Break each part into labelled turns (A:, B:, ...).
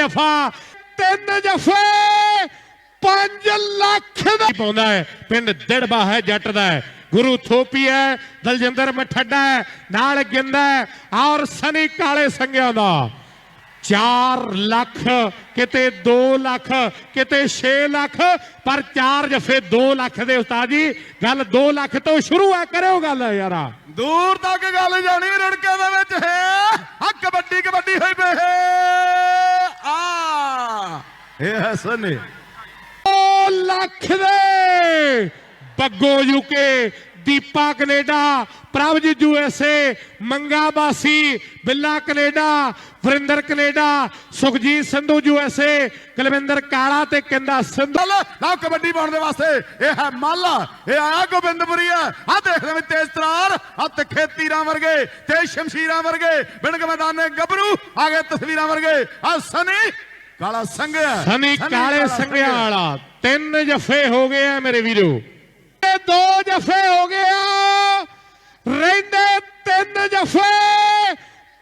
A: ਜਫਾ, ਤਿੰਨ ਜਫੇ 5 ਲੱਖ ਦਾ ਪਾਉਂਦਾ ਹੈ? ਪਿੰਡ ਦਿੜਬਾ ਹੈ, ਜੱਟ ਦਾ ਹੈ। ਗੁਰੂ ਥੋਪੀ ਹੈ, ਦਲਜਿੰਦਰ ਮਠੱਡਾ ਹੈ, ਨਾਲ ਗਿੰਦਾ ਹੈ, ਔਰ ਸਨੀ ਕਾਲੇ ਸੰਗਿਆਂ ਦਾ। 4 ਲੱਖ, ਕਿਤੇ 2 ਲੱਖ, ਕਿਤੇ 6 ਲੱਖ, ਪਰ ਚਾਰ ਜਫੇ 2 ਲੱਖ ਦੇ ਉਸਤਾਦ ਜੀ, ਗੱਲ 2 ਲੱਖ ਤੋਂ ਸ਼ੁਰੂ ਹੈ ਕਰਿਓ ਗੱਲ ਯਾਰਾ।
B: ਦੂਰ ਤੱਕ ਗੱਲ ਜਾਣੀ ਰੜਕੇ ਦੇ ਵਿੱਚ, ਹੈ ਆ ਕਬੱਡੀ ਕਬੱਡੀ ਹੋਈ ਪਈ ਹੈ ਆ ਇਹ ਹੈ ਸਨੀ।
A: 2 ਲੱਖ ਦੇ! Baggo UK Deepa Canada Prabhjit USA Manga Bassi Billa Canada Varinder Canada Sukhjit Sandhu USA Kulwinder Kala ਤੇ ਕਿੰਦਾ ਸਿੰਧੂ।
B: ਲਓ ਕਬੱਡੀ ਪਾਉਣ ਦੇ ਵਾਸਤੇ। ਇਹ ਹੈ ਮਾਲਾ ਇਹ ਆਇਆ ਗੋਬਿੰਦਪੁਰੀ ਆ ਆ ਦੇਖਦੇ ਵਿੱਚ ਤੇਜ਼ ਤਰਾਰ ਆ ਤਿੱਖੇ ਤੀਰਾਂ ਵਰਗੇ ਤੇ ਸ਼ਮਸ਼ੀਰਾਂ ਵਰਗੇ ਬਿਣਕ ਮੈਦਾਨੇ ਗੱਭਰੂ ਆ ਗਏ ਤਸਵੀਰਾਂ ਵਰਗੇ। ਆ ਸਨੀ ਕਾਲਾ ਸੰਘਿਆ
A: ਸਨੀ ਕਾਲੇ ਸੰਗਿਆ ਵਾਲਾ ਤਿੰਨ ਜਫੇ ਹੋ ਗਏ ਆ ਮੇਰੇ ਵੀਰੋ। ਇਹ ਦੋ ਜਫੇ ਹੋ ਗਏ ਆ। ਰਹਿੰਦੇ ਤਿੰਨ ਜਫੇ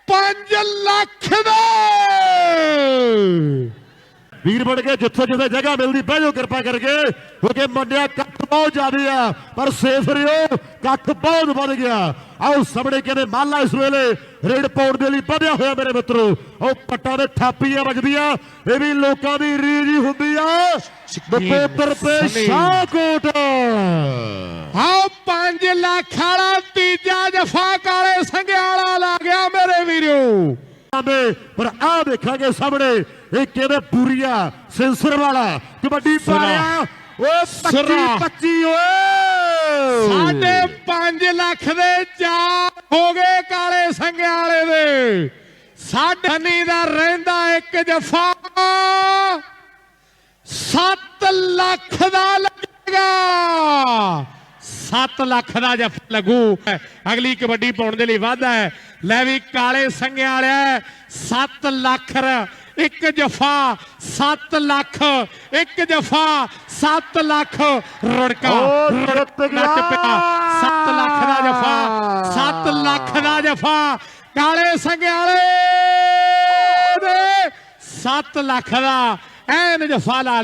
A: 5 ਲੱਖ ਦੇ।
C: ਵੀਰ ਬਣ ਕੇ ਜਿੱਥੇ ਜਿੱਥੇ ਜਗ੍ਹਾ ਮਿਲਦੀ ਬਹਿ ਜਾਓ ਕਿਰਪਾ ਕਰਕੇ। ਕਿਉਂਕਿ ਮੰਨਿਆ ਕੱਟ ਬਹੁਤ ਜ਼ਿਆਦੇ ਆ ਪਰ ਸੇਫ ਰਿਓ ਕੱਟ ਬਹੁਤ ਵੱਧ ਗਿਆ। ਆਓ ਸਾਹਮਣੇ ਕਹਿੰਦੇ ਮਾਲਾ ਇਸ ਵੇਲੇ ਰੇਡ ਪਾਉਣ ਦੇ ਲਈ ਵਧਿਆ ਹੋਇਆ ਮੇਰੇ ਮਿੱਤਰੋ। ਉਹ ਪੱਟਾਂ ਦੇ ਥਾਪੀਆਂ ਵੱਜਦੀਆਂ ਇਹ ਵੀ ਲੋਕਾਂ ਦੀ ਰੀਝ ਹੀ ਹੁੰਦੀ ਆ। ਬਪੋਤਰ ਤੇ। ਸ਼ਾਹਕੋਟ।
A: ਆਓ 5 ਲੱਖ ਵਾਲਾ ਤੀਜਾ ਜਫਾ ਕਾਲੇ ਸੰਗਿਆ ਵਾਲਾ ਲਾ ਗਿਆ ਮੇਰੇ ਵੀਰੋ।
C: ਦੇ ਪਰ ਆ ਦੇਖਾਂਗੇ ਸਾਹਮਣੇ ਇਹ ਕਿਹਦੇ ਪੂਰੀਆ ਸੈਂਸਰ ਵਾਲਾ ਕਬੱਡੀ। ਪਾਇਆ। ਓਏ 25
A: ਸੁਰਾ।
C: 25 ਓਏ।
A: ਸਾਢੇ 5 ਲੱਖ ਦੇ ਚਾਰ ਹੋ ਗਏ ਕਾਲੇ ਸੰਗਿਆ ਵਾਲੇ ਦੇ। ਸਾਢੇ ਨੀ ਦਾ ਰਹਿੰਦਾ ਇੱਕ ਜਫਾ। 7 ਲੱਖ ਦਾ ਲੱਗੇਗਾ। 7 ਲੱਖ ਦਾ ਜਫਾ ਲੱਗੂ। ਅਗਲੀ ਕਬੱਡੀ ਪਾਉਣ ਦੇ ਲਈ ਵਾਧਾ ਹੈ। ਲੈ ਵੀ ਕਾਲੇ ਸੰਗਿਆ ਵਾਲਿਆ 7 ਲੱਖ ਇੱਕ ਜਫਾ 7 ਲੱਖ ਇੱਕ ਜਫਾ 7 ਲੱਖ ਰੁੜਕਾ
C: ਓ,
A: ਰੁੜ-
C: ਜਿੱਤ ਗਿਆ।
A: ਨੱਚ ਪਿਆ 7 ਲੱਖ ਦਾ ਜਫਾ 7 ਲੱਖ ਦਾ ਜਫਾ। ਕਾਲੇ ਸੰਗਿਆਲੇ ਦੇ 7 ਲੱਖ ਦਾ ਐਨ ਜਫਾ ਲਾ